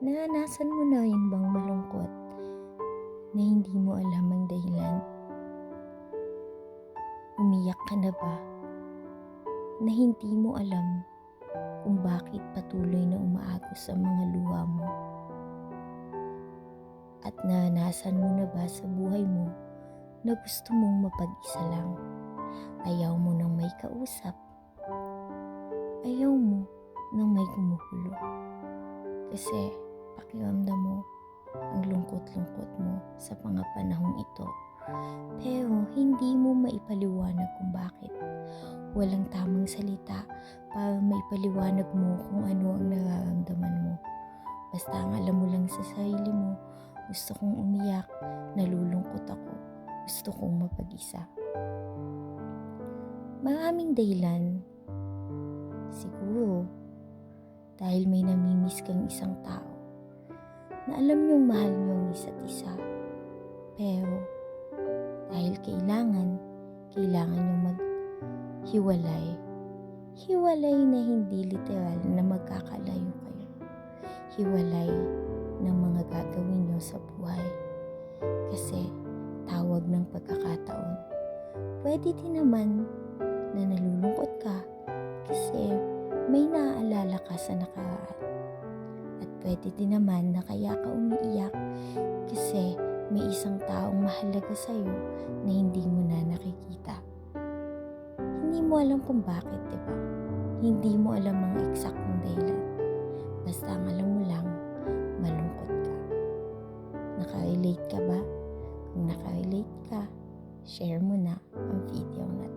Naranasan mo na yun bang malungkot na hindi mo alam ang dahilan? Umiyak ka na ba na hindi mo alam kung bakit patuloy na umaagos ang mga luha mo? At naranasan mo na ba sa buhay mo na gusto mong mapag-isa lang? Ayaw mo nang may kausap. Ayaw mo nang may kumukulo. Kasi pakiramdam mo ang lungkot-lungkot mo sa mga panahong ito. Pero hindi mo maipaliwanag kung bakit. Walang tamang salita para maipaliwanag mo kung ano ang nararamdaman mo. Basta ang alam mo lang sa sarili mo, gusto kong umiyak, nalulungkot ako, gusto kong mapag-isa. Maraming dahilan. Siguro, dahil may namimiss kang isang tao na alam niyong mahal niyo ang isa't isa. Pero, dahil kailangan, kailangan niyong maghiwalay. Hiwalay na hindi literal na magkakalayo kayo. Hiwalay ng mga gagawin niyo sa buhay. Kasi, tawag ng pagkakataon. Pwede din naman na nalulungkot ka kasi may naaalala ka sa nakaraan. Pwede din naman na kaya ka umiiyak kasi may isang taong mahalaga sa'yo na hindi mo na nakikita. Hindi mo alam kung bakit, di ba? Hindi mo alam ang eksaktong dahilan. Basta ang alam mo lang, malungkot ka. Nakarelate ka ba? Kung nakarelate ka, share mo na ang video na.